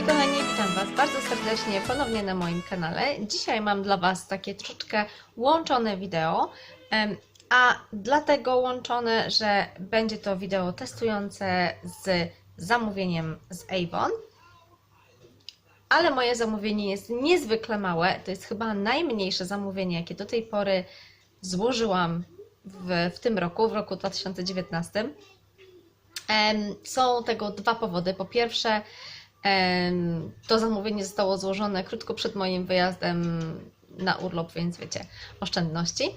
Hej kochani, witam Was bardzo serdecznie ponownie na moim kanale. Dzisiaj mam dla Was takie troszeczkę łączone wideo, a dlatego łączone, że będzie to wideo testujące z zamówieniem z Avon. Ale moje zamówienie jest niezwykle małe. To jest chyba najmniejsze zamówienie, jakie do tej pory złożyłam w, w tym roku, w roku 2019. Em, Są tego dwa powody. Po pierwsze, to zamówienie zostało złożone krótko przed moim wyjazdem na urlop, więc wiecie, oszczędności.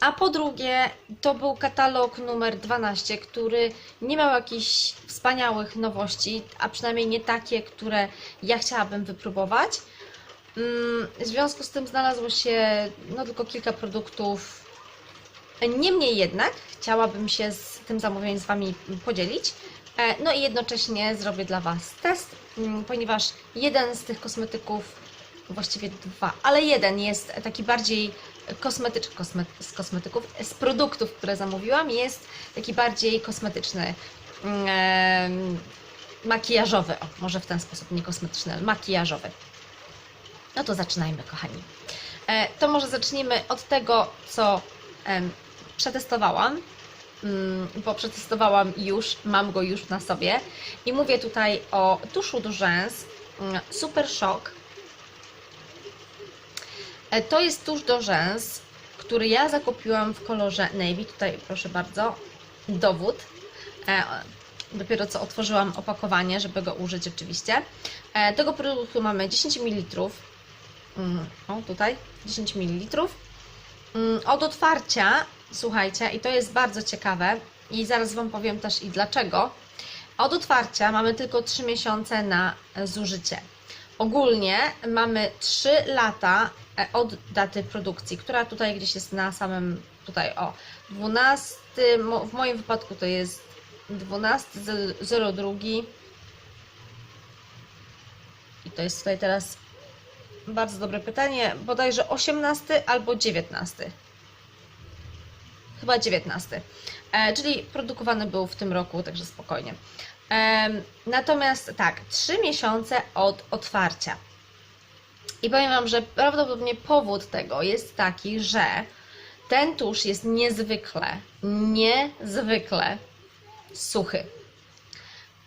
A po drugie, to był katalog numer 12, który nie miał jakichś wspaniałych nowości, a przynajmniej nie takie, które ja chciałabym wypróbować. Mm, W związku z tym znalazło się no, tylko kilka produktów Niemniej jednak chciałabym się z tym zamówieniem z Wami podzielić. E, No i jednocześnie zrobię dla Was test, ponieważ jeden z tych kosmetyków, właściwie dwa, ale jeden jest taki bardziej kosmetyczny, kosme, z kosmetyków, z produktów, które zamówiłam, jest taki bardziej kosmetyczny, mm, em, makijażowy, o, może w ten sposób, nie kosmetyczny, makijażowy. No to zaczynajmy, kochani. E, To może zacznijmy od tego, co em, przetestowałam, mm, bo przetestowałam już, mam go już na sobie. I mówię tutaj o tuszu do rzęs mm, Super Shock. E, To jest tusz do rzęs, który ja zakupiłam w kolorze navy. Tutaj proszę bardzo, dowód. E, Dopiero co otworzyłam opakowanie, żeby go użyć oczywiście. E, Tego produktu mamy 10 ml. Mm, O, tutaj 10 ml. Mm, Od otwarcia, słuchajcie, i to jest bardzo ciekawe, i zaraz Wam powiem też i dlaczego. Od otwarcia mamy tylko 3 miesiące na e, zużycie. Ogólnie mamy 3 lata e, od daty produkcji, która tutaj gdzieś jest na samym, tutaj o, 12, mo- w moim wypadku to jest 12.02 i to jest tutaj teraz bardzo dobre pytanie, bodajże 18 albo 19. Chyba 19. E, czyli produkowany był w tym roku, także spokojnie. Em, natomiast tak, 3 miesiące od otwarcia. I powiem Wam, że prawdopodobnie powód tego jest taki, że ten tusz jest niezwykle, niezwykle suchy.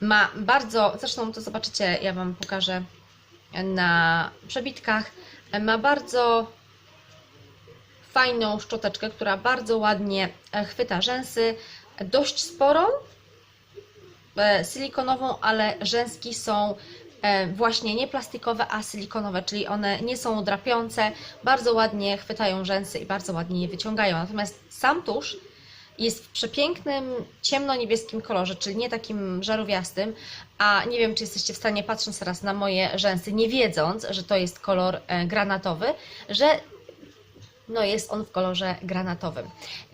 Ma bardzo, zresztą to zobaczycie, ja Wam pokażę na przebitkach. Ma bardzo fajną szczoteczkę, która bardzo ładnie e, chwyta rzęsy, dość sporą, e, silikonową, ale rzęski są e, właśnie nie plastikowe, a silikonowe, czyli one nie są drapiące, bardzo ładnie chwytają rzęsy i bardzo ładnie je wyciągają. Natomiast sam tusz jest w przepięknym, ciemno-niebieskim kolorze, czyli nie takim żarówiastym, a nie wiem, czy jesteście w stanie, patrząc teraz na moje rzęsy, nie wiedząc, że to jest kolor granatowy, że no jest on w kolorze granatowym.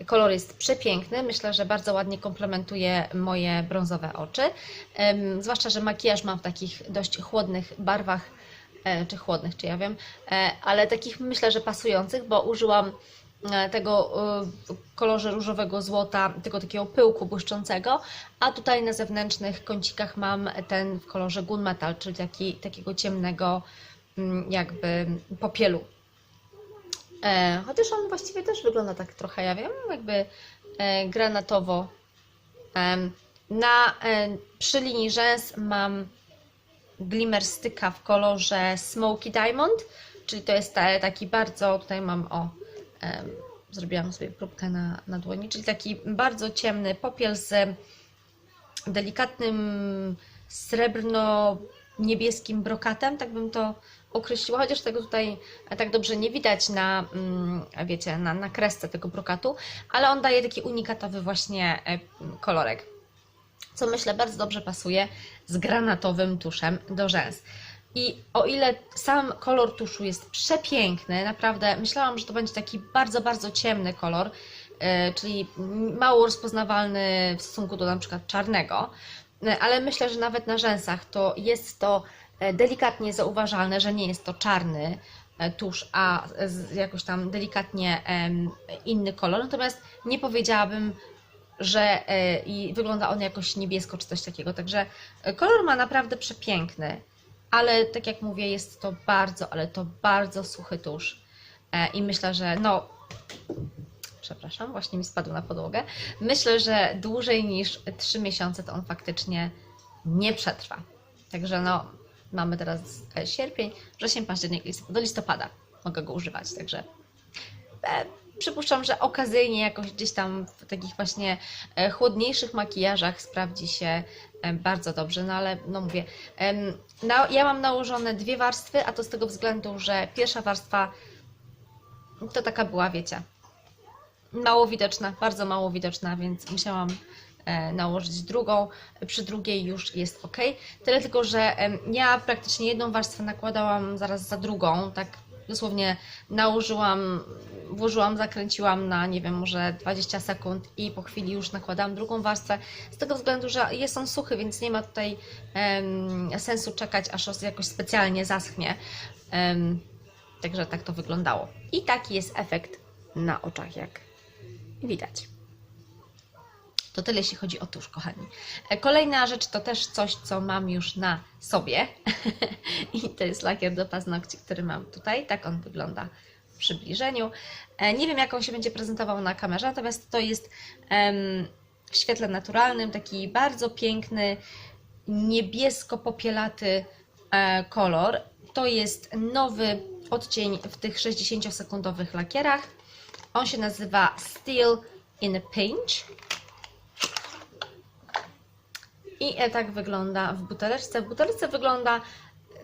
Kolor jest przepiękny, myślę, że bardzo ładnie komplementuje moje brązowe oczy, zwłaszcza, że makijaż mam w takich dość chłodnych barwach, e, czy chłodnych, czy ja wiem, e, ale takich myślę, że pasujących, bo użyłam e, tego w kolorze różowego złota, tego takiego pyłku błyszczącego, a tutaj na zewnętrznych kącikach mam ten w kolorze gunmetal, czyli taki, takiego ciemnego mm, jakby popielu. E, chociaż on właściwie też wygląda tak trochę, ja wiem, jakby e, granatowo. Em, na, e, przy linii rzęs mam glimmer styka w kolorze Smoky Diamond, czyli to jest ta, taki bardzo, tutaj mam o, em, zrobiłam sobie próbkę na, na dłoni, czyli taki bardzo ciemny popiel z delikatnym srebrno-niebieskim brokatem, tak bym to określiła, chociaż tego tutaj tak dobrze nie widać na, mm, wiecie, na, na kresce tego brokatu, ale on daje taki unikatowy właśnie e, kolorek, co myślę bardzo dobrze pasuje z granatowym tuszem do rzęs. I o ile sam kolor tuszu jest przepiękny, naprawdę myślałam, że to będzie taki bardzo, bardzo ciemny kolor, e, czyli mało rozpoznawalny w stosunku do na przykład czarnego, ale myślę, że nawet na rzęsach to jest to e, delikatnie zauważalne, że nie jest to czarny e, tusz, a jakoś tam delikatnie inny kolor. Natomiast nie powiedziałabym, że e, wygląda on jakoś niebiesko czy coś takiego. Także e, kolor ma naprawdę przepiękny. ale tak jak mówię, jest to bardzo, ale to bardzo suchy tusz. E, I myślę, że no. Przepraszam, właśnie mi spadł na podłogę. Myślę, że dłużej niż 3 miesiące to on faktycznie nie przetrwa. Także no, mamy teraz e, sierpień, wrzesień, październik, listopad, do listopada mogę go używać, także e, przypuszczam, że okazyjnie jakoś gdzieś tam w takich właśnie e, chłodniejszych makijażach sprawdzi się bardzo dobrze, no ale no mówię, na, ja mam nałożone dwie warstwy, a to z tego względu, że pierwsza warstwa to taka była, wiecie, mało widoczna, bardzo mało widoczna, więc musiałam e, nałożyć drugą. Przy drugiej już jest ok. Tyle tylko, że ja praktycznie jedną warstwę nakładałam zaraz za drugą, tak dosłownie nałożyłam, włożyłam, zakręciłam na nie wiem, może 20 sekund i po chwili już nakładałam drugą warstwę. Z tego względu, że jest on suchy, więc nie ma tutaj em, sensu czekać, aż on jakoś specjalnie zaschnie. Em, Także tak to wyglądało. I taki jest efekt na oczach, jak widać. To tyle, jeśli chodzi o tusz, kochani. E, Kolejna rzecz to też coś, co mam już na sobie. I to jest lakier do paznokci, który mam tutaj. Tak on wygląda w przybliżeniu. E, Nie wiem, jak on się będzie prezentował na kamerze, natomiast to jest w świetle naturalnym taki bardzo piękny, niebiesko-popielaty e, kolor. To jest nowy odcień w tych 60-sekundowych lakierach. On się nazywa Steel in a Pinch. I e, tak wygląda w buteleczce. W buteleczce wygląda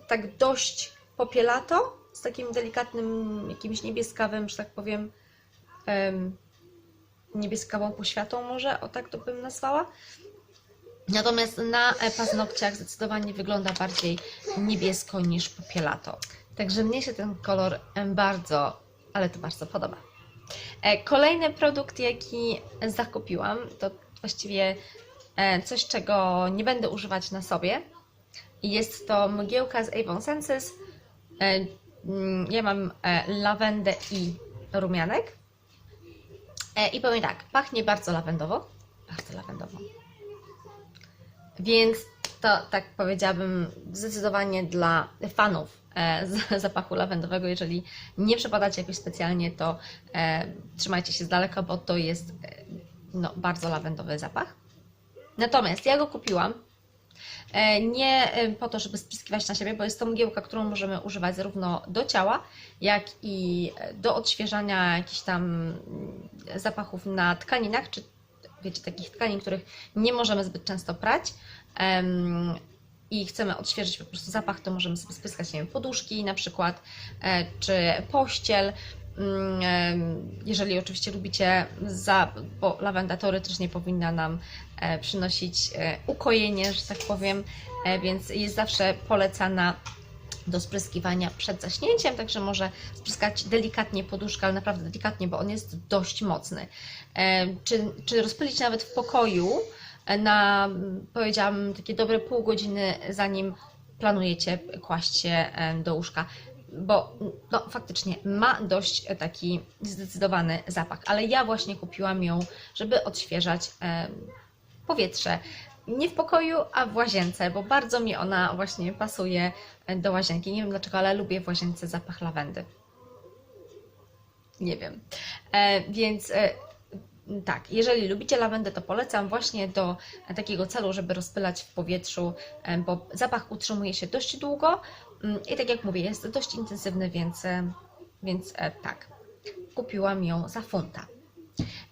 tak dość popielato, z takim delikatnym, jakimś niebieskawym, że tak powiem, em, niebieskawą poświatą może, o tak to bym nazwała. Natomiast na e, paznokciach zdecydowanie wygląda bardziej niebiesko niż popielato. Także mnie się ten kolor bardzo, ale to bardzo podoba. E, Kolejny produkt, jaki zakupiłam, to właściwie e, coś, czego nie będę używać na sobie. Jest to mgiełka z Avon Senses. E, mm, Ja mam lawendę i rumianek. I powiem tak, pachnie bardzo lawendowo. Bardzo lawendowo. Więc to tak powiedziałabym zdecydowanie dla fanów z- zapachu lawendowego. Jeżeli nie przepadacie jakoś specjalnie, to e, trzymajcie się z daleka, bo to jest e, no, bardzo lawendowy zapach. Natomiast ja go kupiłam e, nie e, po to, żeby spryskiwać na siebie, bo jest to mgiełka, którą możemy używać zarówno do ciała, jak i do odświeżania jakichś tam mm, zapachów na tkaninach, czy wiecie, takich tkanin, których nie możemy zbyt często prać. I chcemy odświeżyć po prostu zapach, to możemy sobie spryskać, nie wiem, poduszki na przykład, e, czy pościel. Mm, em, Jeżeli oczywiście lubicie, za, bo lawenda teoretycznie powinna nam e, przynosić e, ukojenie, że tak powiem, e, więc jest zawsze polecana do spryskiwania przed zaśnięciem, także może spryskać delikatnie poduszkę, ale naprawdę delikatnie, bo on jest dość mocny. E, Czy, czy rozpylić nawet w pokoju e, na, powiedziałam, takie dobre pół godziny, zanim planujecie kłaść się do łóżka, bo no, faktycznie ma dość taki zdecydowany zapach, ale ja właśnie kupiłam ją, żeby odświeżać powietrze. Nie w pokoju, a w łazience, bo bardzo mi ona właśnie pasuje do łazienki. Nie wiem dlaczego, ale lubię w łazience zapach lawendy. Nie wiem. E, więc e, tak, jeżeli lubicie lawendę, to polecam właśnie do takiego celu, żeby rozpylać w powietrzu, bo zapach utrzymuje się dość długo mm, i tak jak mówię, jest dość intensywny, więc, e, więc e, tak, kupiłam ją za funta.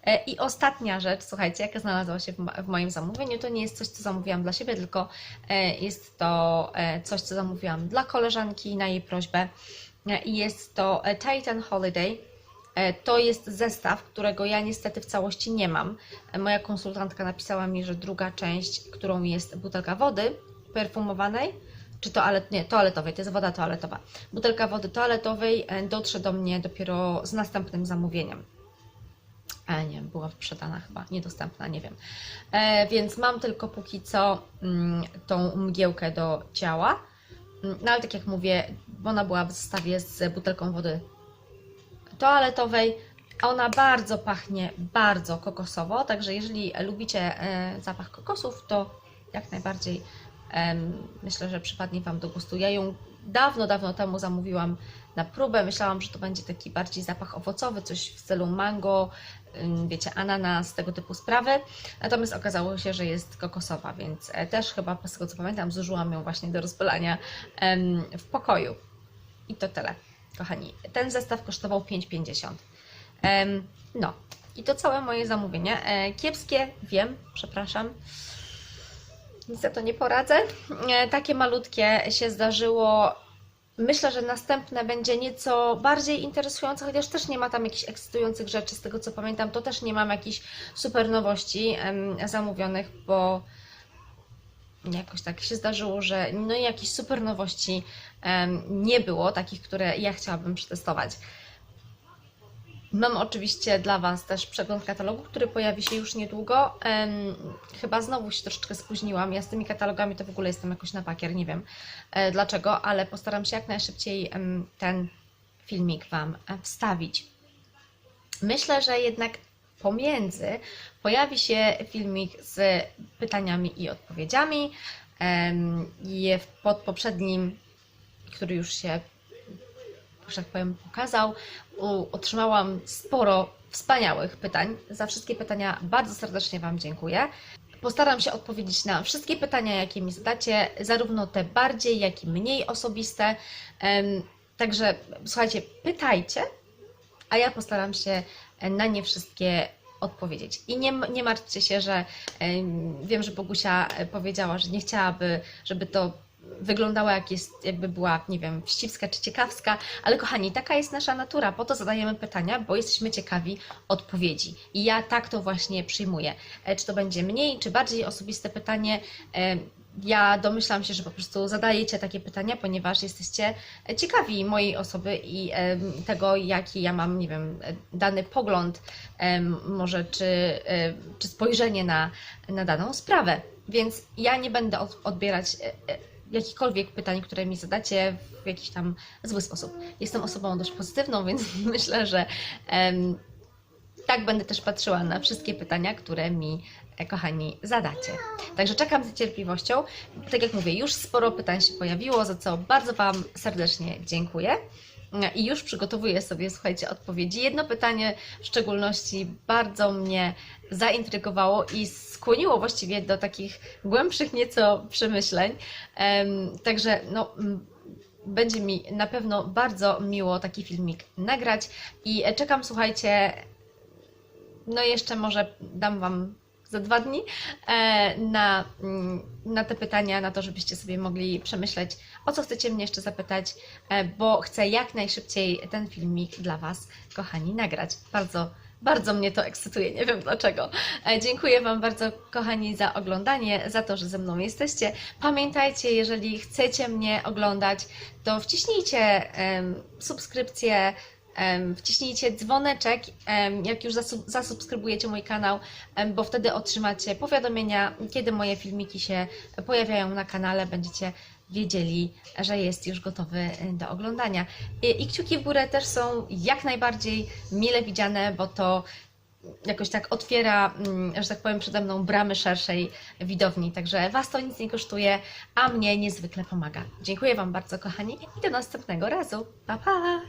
E, I ostatnia rzecz, słuchajcie, jaka znalazła się w mo- w moim zamówieniu, to nie jest coś, co zamówiłam dla siebie, tylko jest to coś, co zamówiłam dla koleżanki na jej prośbę. Jest to Titan Holiday. E, To jest zestaw, którego ja niestety w całości nie mam. E, Moja konsultantka napisała mi, że druga część, którą jest butelka wody perfumowanej, czy toalet, nie, toaletowej, to jest woda toaletowa. Butelka wody toaletowej e, dotrze do mnie dopiero z następnym zamówieniem. E, nie wiem, była wyprzedana chyba, niedostępna, nie wiem. E, więc mam tylko póki co mm, tą mgiełkę do ciała. Mm, No ale tak jak mówię, ona była w zestawie z butelką wody toaletowej. Ona bardzo pachnie, bardzo kokosowo, także jeżeli lubicie e, zapach kokosów, to jak najbardziej Myślę, że przypadnie Wam do gustu. Ja ją dawno, dawno temu zamówiłam na próbę. Myślałam, że to będzie taki bardziej zapach owocowy, coś w stylu mango, wiecie, ananas, tego typu sprawy. Natomiast okazało się, że jest kokosowa, więc e, też chyba, z tego co pamiętam, zużyłam ją właśnie do rozpylania w pokoju. I to tyle, kochani. Ten zestaw kosztował 5,50. Em, No, i to całe moje zamówienie. E, Kiepskie, wiem, przepraszam. Nic za to nie poradzę. E, Takie malutkie się zdarzyło. Myślę, że następne będzie nieco bardziej interesujące, chociaż też nie ma tam jakichś ekscytujących rzeczy. Z tego co pamiętam, to też nie mam jakichś super nowości zamówionych, bo jakoś tak się zdarzyło, że no jakichś super nowości nie było, takich, które ja chciałabym przetestować. Mam oczywiście dla Was też przegląd katalogu, który pojawi się już niedługo. Chyba znowu się troszeczkę spóźniłam. Ja z tymi katalogami to w ogóle jestem jakoś na pakier, nie wiem e, dlaczego, ale postaram się jak najszybciej ten filmik Wam e, wstawić. Myślę, że jednak pomiędzy pojawi się filmik z pytaniami i odpowiedziami. Je pod poprzednim, który już się że tak powiem, pokazał. Otrzymałam sporo wspaniałych pytań. Za wszystkie pytania bardzo serdecznie Wam dziękuję. Postaram się odpowiedzieć na wszystkie pytania, jakie mi zadacie, zarówno te bardziej, jak i mniej osobiste. Także słuchajcie, pytajcie, a ja postaram się na nie wszystkie odpowiedzieć. I nie, nie martwcie się, że em, wiem, że Bogusia e, powiedziała, że nie chciałaby, żeby to wyglądało jak jest, jakby była, nie wiem, wścibska czy ciekawska, ale kochani, taka jest nasza natura, po to zadajemy pytania, bo jesteśmy ciekawi odpowiedzi. I ja tak to właśnie przyjmuję. E, Czy to będzie mniej, czy bardziej osobiste pytanie, e, ja domyślam się, że po prostu zadajecie takie pytania, ponieważ jesteście ciekawi mojej osoby i tego, jaki ja mam, nie wiem, e, dany pogląd, może czy, e, czy spojrzenie na, na daną sprawę. Więc ja nie będę od, odbierać e, e, jakichkolwiek pytań, które mi zadacie w jakiś tam zły sposób. Jestem osobą dość pozytywną, więc myślę, że tak będę też patrzyła na wszystkie pytania, które mi, e, kochani, zadacie. Także czekam z niecierpliwością. Tak jak mówię, już sporo pytań się pojawiło, za co bardzo Wam serdecznie dziękuję. I już przygotowuję sobie, słuchajcie, odpowiedzi. Jedno pytanie w szczególności bardzo mnie zaintrygowało i skłoniło właściwie do takich głębszych nieco przemyśleń. Em, Także no, będzie mi na pewno bardzo miło taki filmik nagrać i czekam, słuchajcie, no jeszcze może dam Wam za dwa dni e, na, mm, na te pytania, na to, żebyście sobie mogli przemyśleć, o co chcecie mnie jeszcze zapytać, e, bo chcę jak najszybciej ten filmik dla Was, kochani, nagrać. Bardzo, bardzo mnie to ekscytuje, nie wiem dlaczego. E, Dziękuję Wam bardzo, kochani, za oglądanie, za to, że ze mną jesteście. Pamiętajcie, jeżeli chcecie mnie oglądać, to wciśnijcie subskrypcję, Wciśnijcie dzwoneczek, jak już zasub- zasubskrybujecie mój kanał, bo wtedy otrzymacie powiadomienia, kiedy moje filmiki się pojawiają na kanale. Będziecie wiedzieli, że jest już gotowy e, do oglądania. I, I kciuki w górę też są jak najbardziej mile widziane, bo to jakoś tak otwiera, mm, że tak powiem, przede mną bramy szerszej widowni. Także Was to nic nie kosztuje, a mnie niezwykle pomaga. Dziękuję Wam bardzo, kochani, i do następnego razu. Pa, pa!